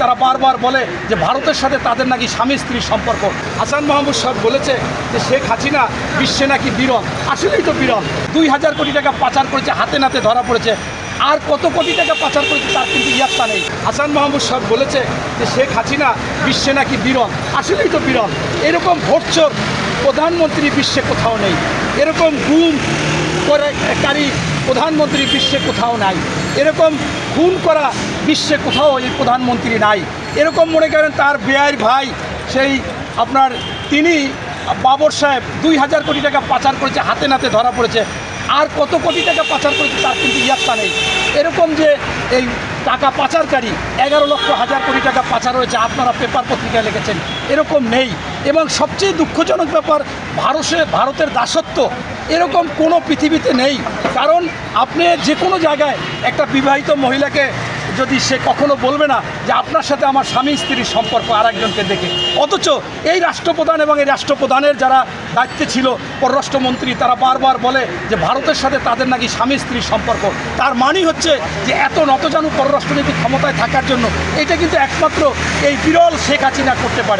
তারা বারবার বলে যে ভারতের সাথে তাদের নাকি স্বামী স্ত্রীর সম্পর্ক। হাসান মাহমুদ সাহেব বলেছে যে শেখ হাসিনা বিশ্বে নাকি বিরল। আসলেই তো বিরল। দুই হাজার কোটি টাকা পাচার করেছে, হাতে নাতে ধরা পড়েছে। আর কত কোটি টাকা পাচার করেছে তার কিন্তু ইয়াত্তা নেই। হাসান মাহমুদ সাহেব বলেছে যে শেখ হাসিনা বিশ্বে নাকি বিরল। আসলেই তো বিরল। এরকম ভোটচোর প্রধানমন্ত্রী বিশ্বে কোথাও নেই। এরকম গুম করে কারী প্রধানমন্ত্রী বিশ্বে কোথাও নাই। এরকম খুন করা বিশ্বে কোথাও এই প্রধানমন্ত্রী নাই। এরকম মনে করেন তার বেয়ার ভাই, সেই আপনার তিনি বাবর সাহেব দুই হাজার কোটি টাকা পাচার করেছে, হাতে নাতে ধরা পড়েছে। আর কত কোটি টাকা পাচার করেছে তার কিন্তু ইয়াত্তা নেই। এরকম যে এই টাকা পাচারকারী এগারো লক্ষ হাজার কোটি টাকা পাচার হয়েছে, আপনারা পেপার পত্রিকায় লিখেছেন, এরকম নেই। এবং সবচেয়ে দুঃখজনক ব্যাপার ভারতে ভারতের দাসত্ব, এরকম কোনো পৃথিবীতে নেই। কারণ আপনি যে কোনো জায়গায় একটা বিবাহিত মহিলাকে যদি সে কখনো বলবে না যে আপনার সাথে আমার স্বামী স্ত্রীর সম্পর্ক আর একজনকে দেখে। অথচ এই রাষ্ট্রপ্রধান এবং এই রাষ্ট্রপ্রধানের যারা দায়িত্বে ছিল, পররাষ্ট্রমন্ত্রী, তারা বারবার বলে যে ভারতের সাথে তাদের নাকি স্বামী স্ত্রীর সম্পর্ক। তার মানেই হচ্ছে যে এত নতজানু পররাষ্ট্রনীতি ক্ষমতায় থাকার জন্য এটা কিন্তু একমাত্র এই বিরল শেখ হাসিনা করতে পারে।